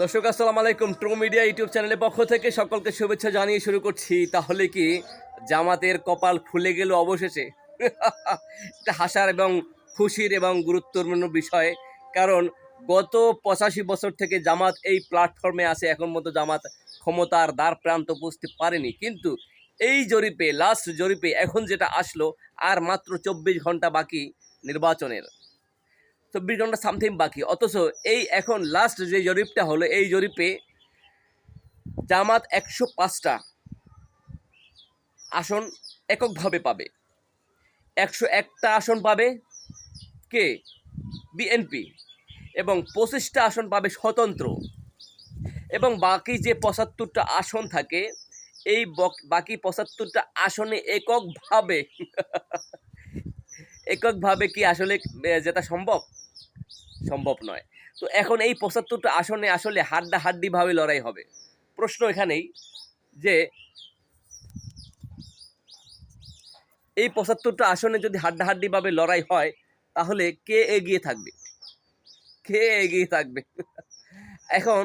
দর্শক, আসসালামু আলাইকুম। ট্রু মিডিয়া ইউটিউব চ্যানেলের পক্ষ থেকে সকলকে শুভেচ্ছা জানিয়ে শুরু করছি। তাহলে কি জামাতের কপাল খুলে গেল অবশেষে? এটা হাসার এবং খুশির এবং গুরুত্বপূর্ণ বিষয়। কারণ গত পঁচাশি বছর থেকে জামাত এই প্ল্যাটফর্মে আছে, এখন মতো জামাত ক্ষমতার দ্বার প্রান্ত বুঝতে পারেনি। কিন্তু এই জরিপে লাস্ট জরিপে এখন যেটা আসলো, আর মাত্র চব্বিশ ঘণ্টা বাকি নির্বাচনের। চব্বিশ ঘণ্টা সামথিং বাকি। অথচ এই এখন লাস্ট যে জরিপটা হলো, এই জরিপে জামাত একশো পাঁচটা আসন এককভাবে পাবে। একশো একটা আসন পাবে কে? বিএনপি এবং পঁচিশটা আসন পাবে স্বতন্ত্র। এবং বাকি যে পঁচাত্তরটা আসন থাকে, এই বাকি পঁচাত্তরটা আসনে এককভাবে। এককভাবে কি আসলে যেটা সম্ভব? সম্ভব নয়। তো এখন এই পঁচাত্তরটা আসনে আসলে হাড্ডা হাড্ডিভাবে লড়াই হবে। প্রশ্ন এখানেই যে, এই পঁচাত্তরটা আসনে যদি হাড্ডাহাড্ডিভাবে লড়াই হয়, তাহলে কে এগিয়ে থাকবে? কে এগিয়ে থাকবে? এখন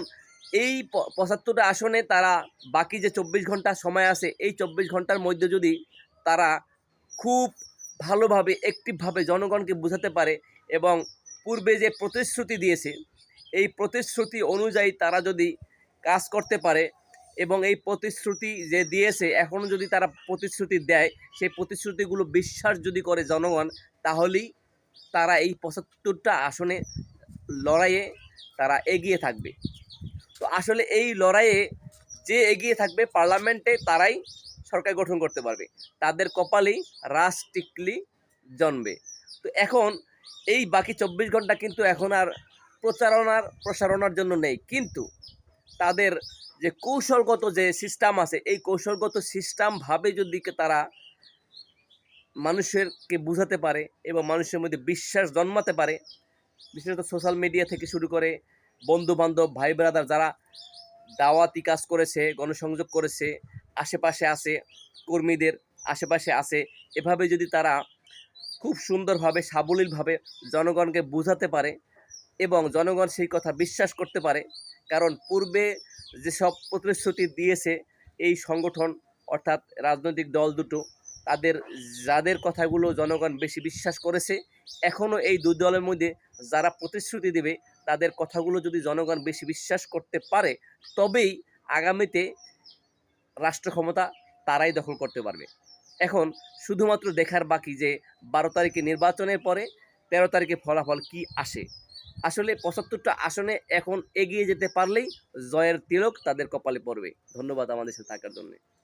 এই পঁচাত্তরটা আসনে তারা বাকি যে চব্বিশ ঘণ্টা সময় আছে, এই চব্বিশ ঘণ্টার মধ্যে যদি তারা খুব ভালোভাবে, একটিভভাবে জনগণকে বোঝাতে পারে এবং পূর্বে যে প্রতিশ্রুতি দিয়েছে, এই প্রতিশ্রুতি অনুযায়ী তারা যদি কাজ করতে পারে এবং এই প্রতিশ্রুতি যে দিয়েছে, এখনও যদি তারা প্রতিশ্রুতি দেয়, সেই প্রতিশ্রুতিগুলো বিশ্বাস যদি করে জনগণ, তাহলেই তারা এই পঁচাত্তরটা আসনে লড়াইয়ে তারা এগিয়ে থাকবে। তো আসলে এই লড়াইয়ে যে এগিয়ে থাকবে, পার্লামেন্টে তারাই সরকার গঠন করতে পারবে। তাদের কপালেই রাস টিকলি জন্মবে তো এখন এই বাকি চব্বিশ ঘণ্টা কিন্তু এখন আর প্রচারণার, প্রসারণার জন্য নেই। কিন্তু তাদের যে কৌশলগত যে সিস্টেম আছে, এই কৌশলগত সিস্টেমভাবে যদি তারা মানুষেরকে বোঝাতে পারে এবং মানুষের মধ্যে বিশ্বাস জন্মাতে পারে, বিশেষত সোশ্যাল মিডিয়া থেকে শুরু করে বন্ধু বান্ধব ভাই ব্রাদার যারা দাওয়াতি কাজ করেছে, গণসংযোগ করেছে, আশেপাশে আছে কর্মীদের আশেপাশে আছে। এভাবে যদি তারা খুব সুন্দরভাবে, সাবলীলভাবে জনগণকে বোঝাতে পারে এবং জনগণ সেই কথা বিশ্বাস করতে পারে, কারণ পূর্বে যেসব প্রতিশ্রুতি দিয়েছে এই সংগঠন অর্থাৎ রাজনৈতিক দল দুটো, তাদের, যাদের কথাগুলো জনগণ বেশি বিশ্বাস করেছে, এখনও এই দুই দলের মধ্যে যারা প্রতিশ্রুতি দেবে তাদের কথাগুলো যদি জনগণ বেশি বিশ্বাস করতে পারে, তবেই আগামীতে রাষ্ট্র ক্ষমতা তারাই দখল করতে পারবে। এখন শুধুমাত্র দেখার বাকি যে বারো তারিখে নির্বাচনের পরে তেরো তারিখে ফলাফল কি আসে? আসলে পঁচাত্তরটা আসনে এখন এগিয়ে যেতে পারলেই জয়ের তিলক তাদের কপালে পড়বে। ধন্যবাদ আমাদের সাথে থাকার জন্য।